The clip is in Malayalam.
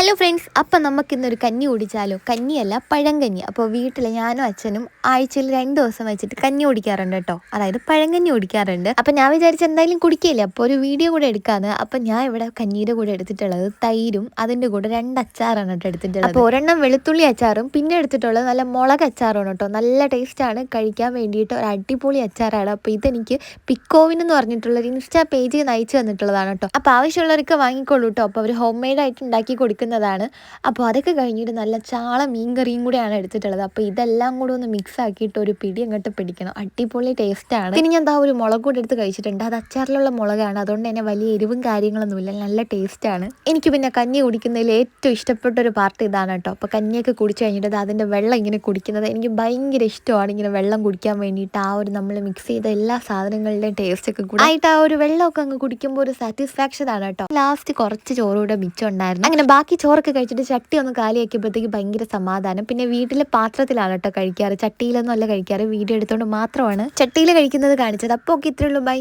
ഹലോ ഫ്രണ്ട്സ് അപ്പം നമുക്കിന്നൊരു കഞ്ഞി കുടിച്ചാലോ? കഞ്ഞിയല്ല പഴങ്കഞ്ഞി അപ്പോൾ വീട്ടിൽ ഞാനും അച്ഛനും ആഴ്ചയിൽ രണ്ട് ദിവസം വെച്ചിട്ട് കഞ്ഞി കുടിക്കാറുണ്ട് കേട്ടോ. അതായത് പഴങ്കഞ്ഞി കുടിക്കാറുണ്ട്. അപ്പം ഞാൻ വിചാരിച്ച എന്തായാലും കുടിക്കില്ലേ അപ്പോൾ ഒരു വീഡിയോ കൂടെ എടുക്കാന്ന്. അപ്പം ഞാൻ ഇവിടെ കഞ്ഞിയുടെ കൂടെ എടുത്തിട്ടുള്ളത് തൈരും അതിന്റെ കൂടെ രണ്ട് അച്ചാറാണ് കേട്ടോ എടുത്തിട്ടുള്ളത്. അപ്പോൾ ഒരെണ്ണം വെളുത്തുള്ളി അച്ചാറും പിന്നെ എടുത്തിട്ടുള്ളത് നല്ല മുളക് അച്ചാറാണ് കേട്ടോ. നല്ല ടേസ്റ്റാണ്. കഴിക്കാൻ വേണ്ടിയിട്ട് ഒരു അടിപൊളി അച്ചാറാണ്. അപ്പോൾ ഇതെനിക്ക് പിക്കോവിൻ എന്ന് പറഞ്ഞിട്ടുള്ള ഒരു ഇൻസ്റ്റാ പേജിൽ നയിച്ചു വന്നിട്ടുള്ളതാണ് കേട്ടോ. അപ്പോൾ ആവശ്യമുള്ളവർക്ക് വാങ്ങിക്കോളൂ കേട്ടോ. അപ്പോൾ അവർ ഹോം മെയ്ഡായിട്ട് ഉണ്ടാക്കി ഉണ്ടാക്കി കൊടുക്കുന്നതാണ് അപ്പോൾ അതൊക്കെ കഴിഞ്ഞിട്ട് നല്ല ചാള മീൻ കറിയും കൂടെയാണ് എടുത്തിട്ടുള്ളത്. അപ്പോൾ ഇതെല്ലാം കൂടെ ഒന്ന് മിക്സ് ആക്കിയിട്ട് ഒരു പിടി അങ്ങോട്ട് പിടിക്കണം. അടിപൊളി ടേസ്റ്റാണ് പിന്നെ ഞാൻ എന്താ ഒരു മുളക് കൂടെ എടുത്ത് കഴിച്ചിട്ടുണ്ട്. അത് അച്ചാറിലുള്ള മുളകാണ്. അതുകൊണ്ട് തന്നെ വലിയ എരിവും കാര്യങ്ങളൊന്നുമില്ല നല്ല ടേസ്റ്റാണ് എനിക്ക് പിന്നെ കഞ്ഞി കുടിക്കുന്നതിൽ ഏറ്റവും ഇഷ്ടപ്പെട്ട ഒരു പാർട്ട് ഇതാണ് കേട്ടോ. അപ്പോൾ കഞ്ഞിയൊക്കെ കുടിച്ചു കഴിഞ്ഞിട്ട് അതിന്റെ വെള്ളം ഇങ്ങനെ കുടിക്കുന്നത് എനിക്ക് ഭയങ്കര ഇഷ്ടമാണ് ഇങ്ങനെ വെള്ളം കുടിക്കാൻ വേണ്ടിയിട്ട് ആ ഒരു നമ്മൾ മിക്സ് ചെയ്ത എല്ലാ സാധനങ്ങളുടെയും ടേസ്റ്റ് ഒക്കെ കൂടെ ആയിട്ട് ആ ഒരു വെള്ളമൊക്കെ അങ്ങ് കുടിക്കുമ്പോൾ ഒരു സാറ്റിസ്ഫാക്ഷൻ ആണ് കേട്ടോ. ലാസ്റ്റ് കുറച്ച് ചോറുകൂടെ മിച്ചം ഉണ്ടായിരുന്നു. അങ്ങനെ ബാക്കി ചോറൊക്കെ കഴിച്ചിട്ട് ചട്ടി ഒന്ന് കാലിയാക്കിയപ്പോഴത്തേക്ക് ഭയങ്കര സമാധാനം. പിന്നെ വീട്ടിലെ പാത്രത്തിലാണ് കേട്ടോ കഴിക്കാറ്. ചട്ടിയിലൊന്നും അല്ല കഴിക്കാറ്. വീഡിയോ എടുത്തുകൊണ്ട് മാത്രമാണ് ചട്ടിയിൽ കഴിക്കുന്നത് കാണിച്ചത്. അപ്പോൾ ഒക്കെ ഇത്രയുള്ളൂ ബൈ